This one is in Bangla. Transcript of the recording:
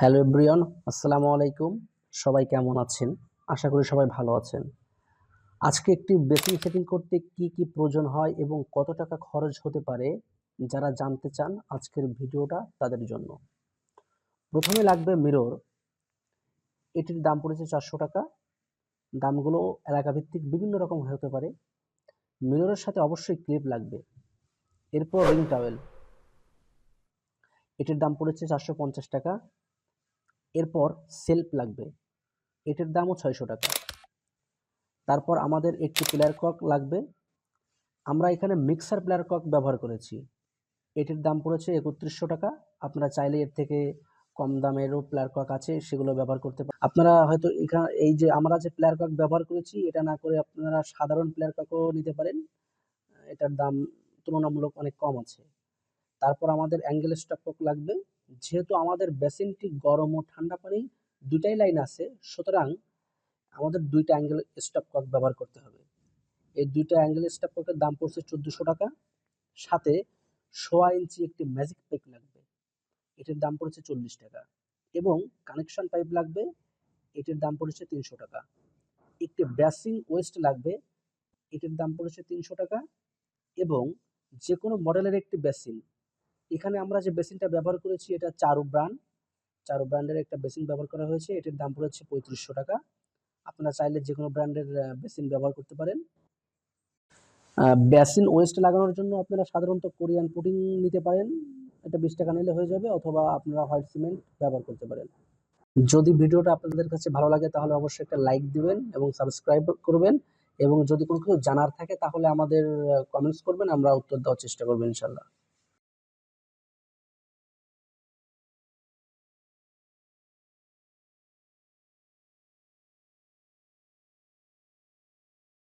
হ্যালো এভরিওয়ান, আসসালামু আলাইকুম। সবাই কেমন আছেন? আশা করি সবাই ভালো আছেন। আজকে একটি বেসিন সেটিং করতে কি কি প্রয়োজন হয় এবং কত টাকা খরচ হতে পারে, যারা জানতে চান আজকের ভিডিওটা তাদের জন্য। প্রথমে লাগবে মিরর এটির দাম পড়েছে চারশো টাকা। দামগুলো এলাকাভিত্তিক বিভিন্ন রকম হতে পারে। মিররের সাথে অবশ্যই ক্লিপ লাগবে। এরপর রিং টাওয়েল এটির দাম পড়েছে চারশো পঞ্চাশ টাকা। এরপর সেলফ লাগবে। এটির দামও ছয়শো টাকা। তারপর আমাদের একটি প্লেয়ার কক লাগবে। আমরা এখানে মিক্সার প্লেয়ার কক ব্যবহার করেছি। এটির দাম পড়েছে একত্রিশশো টাকা। আপনারা চাইলে এর থেকে কম দামেরও প্লেয়ার কক আছে, সেগুলো ব্যবহার করতে পারেন আপনারা হয়তো এখানে এই যে আমরা যে প্লেয়ার কক ব্যবহার করেছি, এটা না করে আপনারা সাধারণ প্লেয়ার ককও নিতে পারেন। এটার দাম তুলনামূলক অনেক কম আছে। তারপর আমাদের অ্যাঙ্গেল স্টপ কক লাগবে। যেহেতু আমাদের বেসিনটি গরম ও ঠান্ডা পানি দুটাই লাইন আছে, সুতরাং আমাদের দুইটা অ্যাঙ্গেল স্টপ কক ব্যবহার করতে হবে। এই দুইটা অ্যাঙ্গেল স্টপ ককের দাম পড়ছে চোদ্দোশো টাকা, সাথে সোয়া ইঞ্চি একটি ম্যাজিক পেক লাগবে, এটির দাম পড়েছে চল্লিশ টাকা, এবং কানেকশন পাইপ লাগবে, এটির দাম পড়েছে তিনশো টাকা। একটি ব্যাসিং ওয়েস্ট লাগবে, এটির দাম পড়েছে তিনশো টাকা, এবং যে কোনো মডেলের একটি বেসিন এখানে আমরা যে বেসিনটা ব্যবহার করেছি, এটা চারু ব্র্যান্ড। চারু ব্র্যান্ডের একটা বেসিন ব্যবহার করা হয়েছে। এটির দাম পড়েছে পঁয়ত্রিশশো টাকা। আপনারা চাইলে যে কোনো ব্র্যান্ডের বেসিন ব্যবহার করতে পারেন। বেসিন ওয়েস্ট লাগানোর জন্য আপনারা সাধারণত কোরিয়ান পুডিং নিতে পারেন। এটা বিশ টাকা নিলে হয়ে যাবে, অথবা আপনারা হোয়াইট সিমেন্ট ব্যবহার করতে পারেন। যদি ভিডিওটা আপনাদের কাছে ভালো লাগে, তাহলে অবশ্যই একটা লাইক দিবেন এবং সাবস্ক্রাইব করবেন। এবং যদি কোনো কিছু জানার থাকে, তাহলে আমাদের কমেন্টস করবেন, আমরা উত্তর দেওয়ার চেষ্টা করব, ইনশাল্লাহ।